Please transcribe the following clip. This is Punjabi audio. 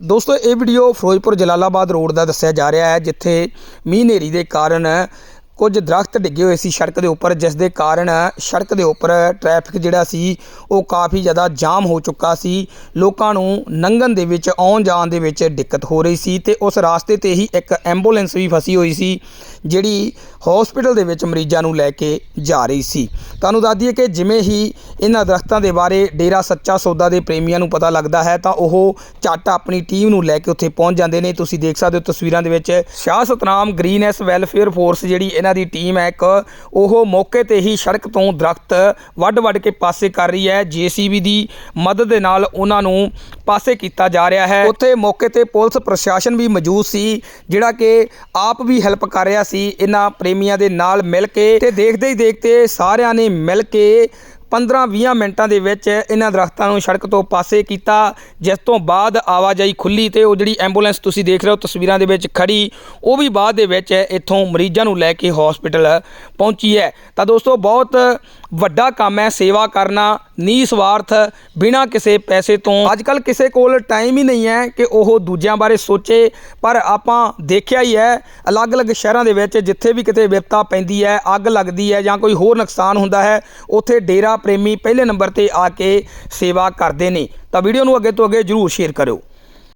ਦੋਸਤੋ, ਇਹ ਵੀਡੀਓ ਫਿਰੋਜ਼ਪੁਰ ਜਲਾਲਾਬਾਦ ਰੋਡ ਦਾ ਦੱਸਿਆ ਜਾ ਰਿਹਾ ਹੈ, ਜਿੱਥੇ ਮੀਂਹ ਹਨੇਰੀ ਦੇ ਕਾਰਨ ਕੁਝ ਦਰਖਤ ਡਿੱਗੇ ਹੋਏ ਸੀ ਸੜਕ ਦੇ ਉੱਪਰ, ਜਿਸ ਦੇ ਕਾਰਨ ਸੜਕ ਦੇ ਉੱਪਰ ਟ੍ਰੈਫਿਕ ਜਿਹੜਾ ਸੀ, ਉਹ ਕਾਫੀ ਜ਼ਿਆਦਾ ਜਾਮ ਹੋ ਚੁੱਕਾ ਸੀ। ਲੋਕਾਂ ਨੂੰ ਲੰਘਣ ਦੇ ਵਿੱਚ, ਆਉਣ ਜਾਣ ਦੇ ਵਿੱਚ ਦਿੱਕਤ ਹੋ ਰਹੀ ਸੀ ਤੇ ਉਸ ਰਾਸਤੇ ਤੇ ਹੀ ਇੱਕ ਐਂਬੂਲੈਂਸ ਵੀ ਫਸੀ ਹੋਈ ਸੀ, ਜਿਹੜੀ ਹਸਪੀਟਲ ਦੇ ਵਿੱਚ ਮਰੀਜ਼ਾਂ ਨੂੰ ਲੈ ਕੇ ਜਾ ਰਹੀ ਸੀ। ਤੁਹਾਨੂੰ ਦੱਸ ਦਈਏ ਕਿ ਜਿਵੇਂ ਹੀ ਇਹਨਾਂ ਦਰਖਤਾਂ ਦੇ ਬਾਰੇ ਡੇਰਾ ਸੱਚਾ ਸੌਦਾ ਦੇ ਪ੍ਰੇਮੀਆਂ ਨੂੰ ਪਤਾ ਲੱਗਦਾ ਹੈ, ਤਾਂ ਉਹ ਝੱਟ ਆਪਣੀ ਟੀਮ ਨੂੰ ਲੈ ਕੇ ਉੱਥੇ ਪਹੁੰਚ ਜਾਂਦੇ ਨੇ। ਤੁਸੀਂ ਦੇਖ ਸਕਦੇ ਹੋ ਤਸਵੀਰਾਂ ਦੇ ਵਿੱਚ, Shah Satnam green S welfare force ਜਿਹੜੀ ਇਹਨਾਂ ਦੀ ਟੀਮ ਹੈ ਇੱਕ, ਉਹ ਮੌਕੇ ਤੇ ਹੀ ਸੜਕ ਤੋਂ ਦਰਖਤ ਵੱਢ-ਵੱਢ ਕੇ ਪਾਸੇ ਕਰ ਰਹੀ ਹੈ। ਜੀਸੀਬੀ ਦੀ ਮਦਦ ਦੇ ਨਾਲ ਉਹਨਾਂ ਨੂੰ ਪਾਸੇ ਕੀਤਾ ਜਾ ਰਿਹਾ ਹੈ। ਉੱਥੇ ਮੌਕੇ ਤੇ ਪੁਲਿਸ ਪ੍ਰਸ਼ਾਸਨ ਵੀ ਮੌਜੂਦ ਸੀ, ਜਿਹੜਾ ਕਿ ਆਪ ਵੀ ਹੈਲਪ ਕਰ ਰਿਹਾ ਸੀ। ਇਹਨਾਂ ਪ੍ਰੇਮੀਆਂ ਦੇ ਨਾਲ ਮਿਲ ਕੇ ਤੇ ਦੇਖਦੇ ਹੀ ਦੇਖਦੇ ਸਾਰਿਆਂ ਨੇ ਮਿਲ ਕੇ 15-20 ਮਿੰਟਾਂ ਦੇ ਵਿੱਚ ਇਹਨਾਂ ਦਰਖਤਾਂ ਨੂੰ ਸੜਕ ਤੋਂ ਪਾਸੇ ਕੀਤਾ, ਜਿਸ ਤੋਂ ਬਾਅਦ ਆਵਾਜਾਈ ਖੁੱਲੀ ਤੇ ਉਹ ਜਿਹੜੀ ਐਂਬੂਲੈਂਸ ਤੁਸੀਂ ਦੇਖ ਰਹੇ ਹੋ ਤਸਵੀਰਾਂ ਦੇ ਵਿੱਚ ਖੜੀ, ਉਹ ਵੀ ਬਾਅਦ ਦੇ ਵਿੱਚ ਇੱਥੋਂ ਮਰੀਜ਼ਾਂ ਨੂੰ ਲੈ ਕੇ ਹਸਪੀਟਲ ਪਹੁੰਚੀ ਹੈ। ਤਾਂ ਦੋਸਤੋ, ਬਹੁਤ ਵੱਡਾ ਕੰਮ ਹੈ ਸੇਵਾ ਕਰਨਾ, ਨਿਸਵਾਰਥ, ਬਿਨਾਂ ਕਿਸੇ ਪੈਸੇ ਤੋਂ। ਅੱਜ ਕੱਲ ਕਿਸੇ ਕੋਲ ਟਾਈਮ ਹੀ ਨਹੀਂ ਹੈ ਕਿ ਉਹ ਦੂਜਿਆਂ ਬਾਰੇ ਸੋਚੇ, ਪਰ ਆਪਾਂ ਦੇਖਿਆ ਹੀ ਹੈ, ਅਲੱਗ-ਅਲੱਗ ਸ਼ਹਿਰਾਂ ਦੇ ਵਿੱਚ ਜਿੱਥੇ ਵੀ ਕਿਤੇ ਵਿਪਤਾ ਪੈਂਦੀ ਹੈ, ਅੱਗ ਲੱਗਦੀ ਹੈ ਜਾਂ ਕੋਈ ਹੋਰ ਨੁਕਸਾਨ ਹੁੰਦਾ ਹੈ, ਉੱਥੇ ਡੇਰਾ ਪ੍ਰੇਮੀ ਪਹਿਲੇ ਨੰਬਰ ਤੇ ਆ ਕੇ ਸੇਵਾ ਕਰਦੇ ਨੇ। ਤਾਂ ਵੀਡੀਓ ਨੂੰ ਅੱਗੇ ਤੋਂ ਅੱਗੇ ਜਰੂਰ ਸ਼ੇਅਰ ਕਰਿਓ।